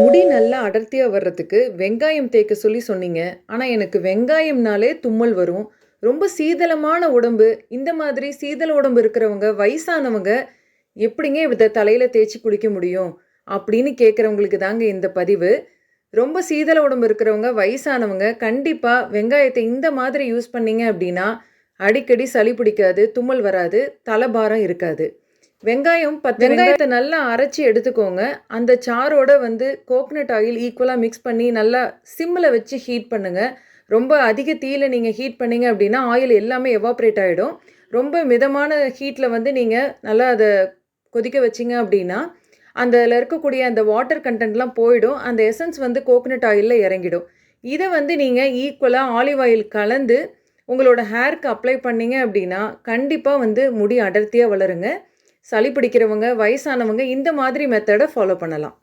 முடி நல்லா அடர்த்தியாக வர்றதுக்கு வெங்காயம் தேய்க்க சொல்லி சொன்னீங்க. ஆனால் எனக்கு வெங்காயம்னாலே தும்மல் வரும். ரொம்ப சீதளமான உடம்பு. இந்த மாதிரி சீதள உடம்பு இருக்கிறவங்க வயசானவங்க எப்படிங்க இதை தலையில் தேய்ச்சி குளிக்க முடியும்? அப்படின்னு கேட்குறவங்களுக்கு தாங்க இந்த பதிவு. ரொம்ப சீதள உடம்பு இருக்கிறவங்க வயசானவங்க கண்டிப்பாக வெங்காயத்தை இந்த மாதிரி யூஸ் பண்ணீங்க அப்படின்னா அடிக்கடி சளி பிடிக்காது தும்மல் வராது தலைபாரம் இருக்காது. வெங்காயம் பத்து வெங்காயத்தை நல்லா அரைச்சி எடுத்துக்கோங்க. அந்த சாரோட வந்து கோகனட் ஆயில் ஈக்குவலாக மிக்ஸ் பண்ணி நல்லா சிம்மில் வச்சு ஹீட் பண்ணுங்கள் ரொம்ப அதிக தீயில நீங்கள் ஹீட் பண்ணீங்க அப்படின்னா ஆயில் எல்லாமே எவாப்ரேட் ஆகிடும் ரொம்ப மிதமான ஹீட்டில் வந்து நீங்கள் நல்லா அதை கொதிக்க வச்சிங்க அப்படின்னா அதில் இருக்கக்கூடிய அந்த வாட்டர் கண்டென்ட்லாம் போயிடும். அந்த எசன்ஸ் வந்து கோகனட் ஆயிலில் இறங்கிடும். இதை வந்து நீங்கள் ஈக்குவலாக ஆலிவ் ஆயில் கலந்து உங்களோட ஹேருக்கு அப்ளை பண்ணீங்க அப்படின்னா கண்டிப்பாக வந்து முடி அடர்த்தியாக வளருங்க. சளி பிடிக்கிறவங்க வயசானவங்க இந்த மாதிரி மெத்தடை ஃபாலோ பண்ணலாம்.